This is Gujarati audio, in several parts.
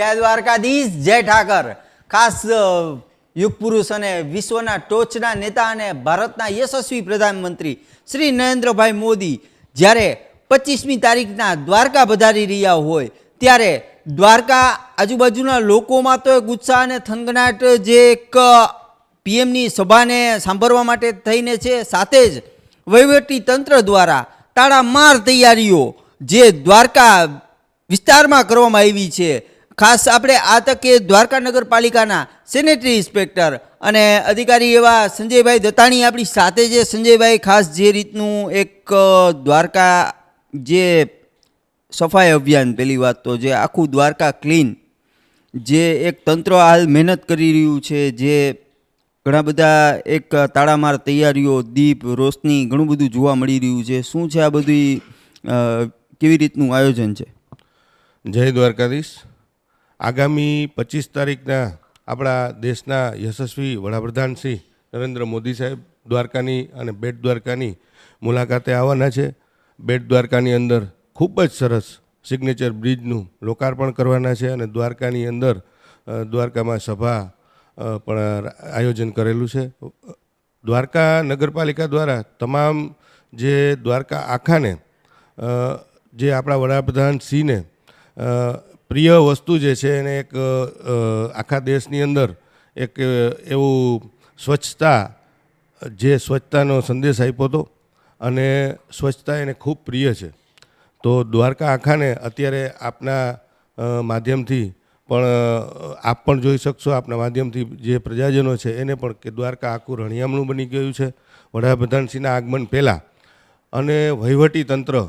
જય દ્વારકાધીશ, જય ઠાકર. ખાસ યુગ પુરુષ અને વિશ્વના ટોચના નેતા અને ભારતના યશસ્વી પ્રધાનમંત્રી શ્રી નરેન્દ્રભાઈ મોદી જ્યારે પચીસમી તારીખના દ્વારકા પધારી રહ્યા હોય, ત્યારે દ્વારકા આજુબાજુના લોકોમાં તો એક ઉત્સાહ અને થનગનાટ જે એક પીએમની સભાને સાંભળવા માટે થઈને છે, સાથે જ વહીવટી તંત્ર દ્વારા તાળામાર તૈયારીઓ જે દ્વારકા વિસ્તારમાં કરવામાં આવી છે. ખાસ આપણે આ તકે દ્વારકા નગરપાલિકાના સેનેટરી ઇન્સ્પેક્ટર અને અધિકારી એવા સંજયભાઈ દત્તાણી આપણી સાથે છે. સંજયભાઈ, ખાસ જે રીતનું એક દ્વારકા જે સફાઈ અભિયાન પહેલી વાત તો જે આખું દ્વારકા ક્લીન, જે એક તંત્ર હાલ મહેનત કરી રહ્યું છે, જે ઘણા બધા એક તાળામાર તૈયારીઓ, દીપ, રોશની, ઘણું બધું જોવા મળી રહ્યું છે. શું છે આ બધી કેવી રીતનું આયોજન છે? જય દ્વારકાધીશ. આગામી પચીસ તારીખના આપણા દેશના યશસ્વી વડાપ્રધાન શ્રી નરેન્દ્ર મોદી સાહેબ દ્વારકાની અને બેટ દ્વારકાની મુલાકાતે આવવાના છે. બેટ દ્વારકાની અંદર ખૂબ જ સરસ સિગ્નેચર બ્રિજનું લોકાર્પણ કરવાના છે અને દ્વારકાની અંદર દ્વારકામાં સભા પણ આયોજન કરેલું છે. દ્વારકા નગરપાલિકા દ્વારા તમામ જે દ્વારકા આખાને જે આપણા વડાપ્રધાન અ, પ્રિય વસ્તુ જે છે એને એક આખા દેશની અંદર એક એવું સ્વચ્છતા જે સ્વચ્છતાનો સંદેશ આપ્યો હતો અને સ્વચ્છતા એને ખૂબ પ્રિય છે. તો દ્વારકા આખાને અત્યારે આપના માધ્યમથી પણ આપ પણ જોઈ શકશો આપના માધ્યમથી જે પ્રજાજનો છે એને પણ કે દ્વારકા આખું રણિયામણું બની ગયું છે વડાપ્રધાનશ્રીના આગમન પહેલાં. અને વહીવટી તંત્ર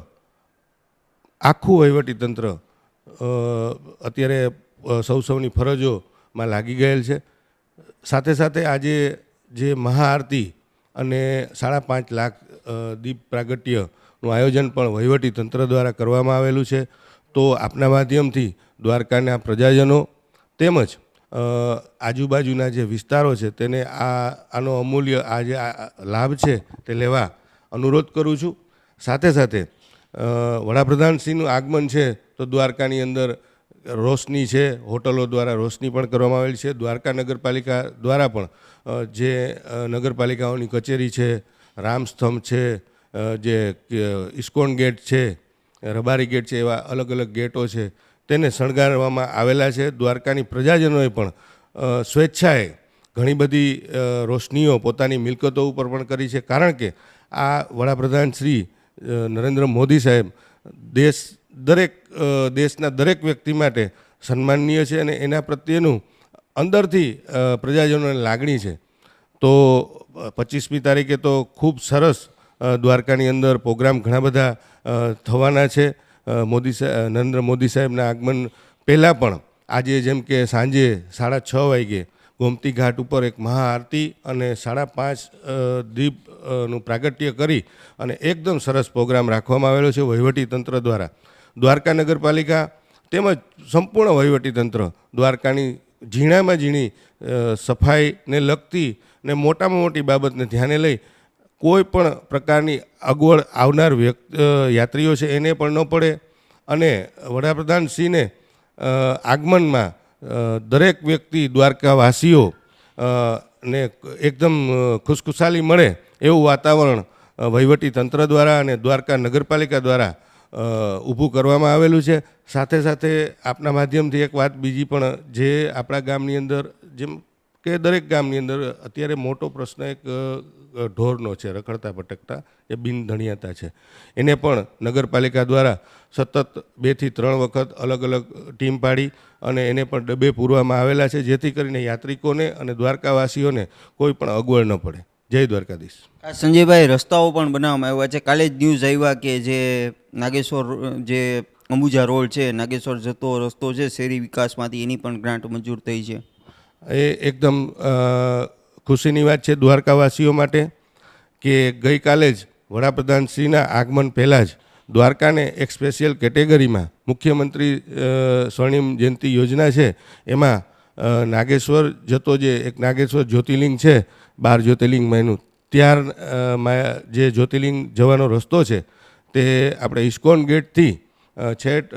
આખું વહીવટી તંત્ર અ, અત્યારે સૌ સૌની ફરજોમાં લાગી ગયેલ છે. સાથે સાથે આજે જે મહાઆરતી અને સાડા પાંચ લાખ દીપ પ્રાગટ્યનું આયોજન પણ વહીવટી તંત્ર દ્વારા કરવામાં આવેલું છે. તો આપના માધ્યમથી દ્વારકાના પ્રજાજનો તેમજ આજુબાજુના જે વિસ્તારો છે તેને આ, આનો અમૂલ્ય આ જે લાભ છે તે લેવા અનુરોધ કરું છું. સાથે સાથે વડાપ્રધાનશ્રીનું આગમન છે, તો દ્વારકાની અંદર રોશની છે, હોટલો દ્વારા રોશની પણ કરવામાં આવેલી છે, દ્વારકા નગરપાલિકા દ્વારા પણ જે નગરપાલિકાઓની કચેરી છે, રામસ્તંભ છે જે ઇસ્કોન ગેટ છે, રબારી ગેટ છે, એવા અલગ અલગ ગેટો છે, તેને શણગારવામાં આવેલા છે. દ્વારકાની પ્રજાજનોએ પણ સ્વેચ્છાએ ઘણી બધી રોશનીઓ પોતાની મિલકતો ઉપર પણ કરી છે. કારણ કે આ વડાપ્રધાન શ્રી નરેન્દ્ર મોદી સાહેબ, દેશ દરેક દેશના દરેક વ્યક્તિ માટે સન્માનનીય છે અને એના પ્રત્યેનું અંદરથી પ્રજાજનોને લાગણી છે. તો પચીસમી તારીખે તો ખૂબ સરસ દ્વારકાની અંદર પ્રોગ્રામ ઘણા બધા થવાના છે. મોદી નરેન્દ્ર મોદી સાહેબના આગમન પહેલાં પણ આજે જેમ કે સાંજે સાડા છ વાગે ગોમતી ઘાટ ઉપર એક મહાઆરતી અને સાડા પાંચ દીપનું પ્રાગટ્ય કરી અને એકદમ સરસ પ્રોગ્રામ રાખવામાં આવેલો છે વહીવટી તંત્ર દ્વારા. દ્વારકા નગરપાલિકા તેમજ સંપૂર્ણ વહીવટી તંત્ર દ્વારકાની ઝીણામાં ઝીણી સફાઈને લગતી ને મોટામાં મોટી બાબતને ધ્યાને લઈ કોઈ પણ પ્રકારની અગવડ આવનાર વ્યક્ત યાત્રીઓ છે એને પણ ન પડે અને વડાપ્રધાનશ્રીને સિંહને આગમનમાં દરેક વ્યક્તિ દ્વારકાવાસીઓ ને એકદમ ખુશખુશાલી મળે એવું વાતાવરણ વહીવટી તંત્ર દ્વારા અને દ્વારકા નગરપાલિકા દ્વારા ઊભું કરવામાં આવેલું છે. સાથે સાથે આપના માધ્યમથી એક વાત બીજી પણ, જે આપણા ગામની અંદર જેમ કે દરેક ગામની અંદર અત્યારે મોટો પ્રશ્ન એક ઢોરનો છે, રખડતા ભટકતા, એ બિનધણિયાતા છે. એને પણ નગરપાલિકા દ્વારા સતત બેથી ત્રણ વખત અલગ અલગ ટીમ પાડી અને એને પણ ડબ્બે પૂરવામાં આવેલા છે, જેથી કરીને યાત્રિકોને અને દ્વારકાવાસીઓને કોઈ પણ અગવડ ન પડે. જય દ્વારકાધીશ. આ સંજયભાઈ, રસ્તાઓ પણ બનાવવામાં આવ્યા છે. કાલે જ ન્યૂઝ આવ્યા કે જે નાગેશ્વર, જે અંબુજા રોડ છે, નાગેશ્વર જતો રસ્તો છે શહેરી વિકાસમાંથી એની પણ ગ્રાન્ટ મંજૂર થઈ છે. એ એકદમ ખુશીની વાત છે દ્વારકાવાસીઓ માટે કે ગઈકાલે જ વડાપ્રધાનશ્રીના આગમન પહેલાં જ દ્વારકાને એક સ્પેશિયલ કેટેગરીમાં મુખ્યમંત્રી સ્વર્ણિમ જયંતિ યોજના છે. એમાં નાગેશ્વર જતો જે એક નાગેશ્વર જ્યોતિર્લિંગ છે બાર જ્યોતિર્લિંગમાંનું ત્યાર અ, જે જ્યોતિર્લિંગ જવાનો રસ્તો છે તે આપણે ઇસ્કોન ગેટથી છેટ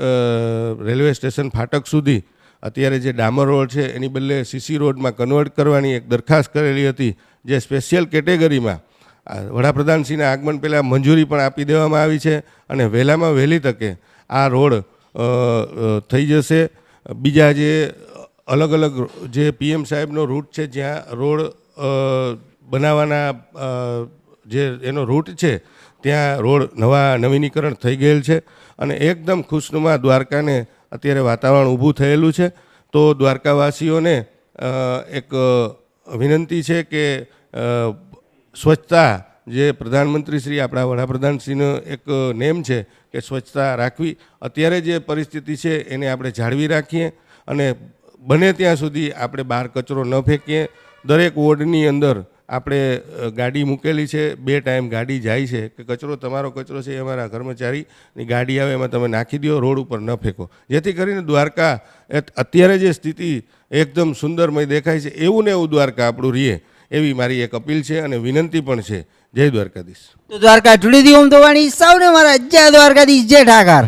રેલવે સ્ટેશન ફાટક સુધી અત્યારે જે ડામર રોડ છે, એની બદલે સીસી રોડમાં કન્વર્ટ કરવાની એક દરખાસ્ત કરેલી હતી, જે સ્પેશિયલ કેટેગરીમાં વડાપ્રધાનશ્રીના આગમન પહેલાં મંજૂરી પણ આપી દેવામાં આવી છે અને વહેલામાં વહેલી તકે આ રોડ થઈ જશે. બીજા જે અલગ અલગ જે પીએમ સાહેબનો રૂટ છે, જ્યાં રોડ બનાવવાના જે એનો રૂટ છે ત્યાં રોડ નવા નવીનીકરણ થઈ ગયેલ છે અને એકદમ ખુશનુમા દ્વારકાને અત્યારે વાતાવરણ ઊભું થયેલું છે. તો દ્વારકાવાસીઓને એક વિનંતી છે કે સ્વચ્છતા જે પ્રધાનમંત્રી શ્રી આપણા વડાપ્રધાનશ્રીનો એક નેમ છે કે સ્વચ્છતા રાખવી. અત્યારે જે પરિસ્થિતિ છે એને આપણે જાળવી રાખીએ અને બને ત્યાં સુધી આપણે બહાર કચરો ન ફેંકીએ. દરેક વોર્ડની અંદર આપણે ગાડી મૂકેલી છે, બે ટાઈમ ગાડી જાય છે, કે કચરો તમારો કચરો છે એ અમારા કર્મચારીની ગાડી આવે એમાં તમે નાખી દો, રોડ ઉપર ન ફેંકો. જેથી કરીને દ્વારકા અત્યારે જે સ્થિતિ એકદમ સુંદરમય દેખાય છે, એવું ને એવું દ્વારકા આપણું રહીએ એવી મારી એક અપીલ છે અને વિનંતી પણ છે. જય દ્વારકાધીશ. તો દ્વારકા ટુડે દી ઓમ તો સૌને મારા જય દ્વારકાધીશ, જય ઠાકર.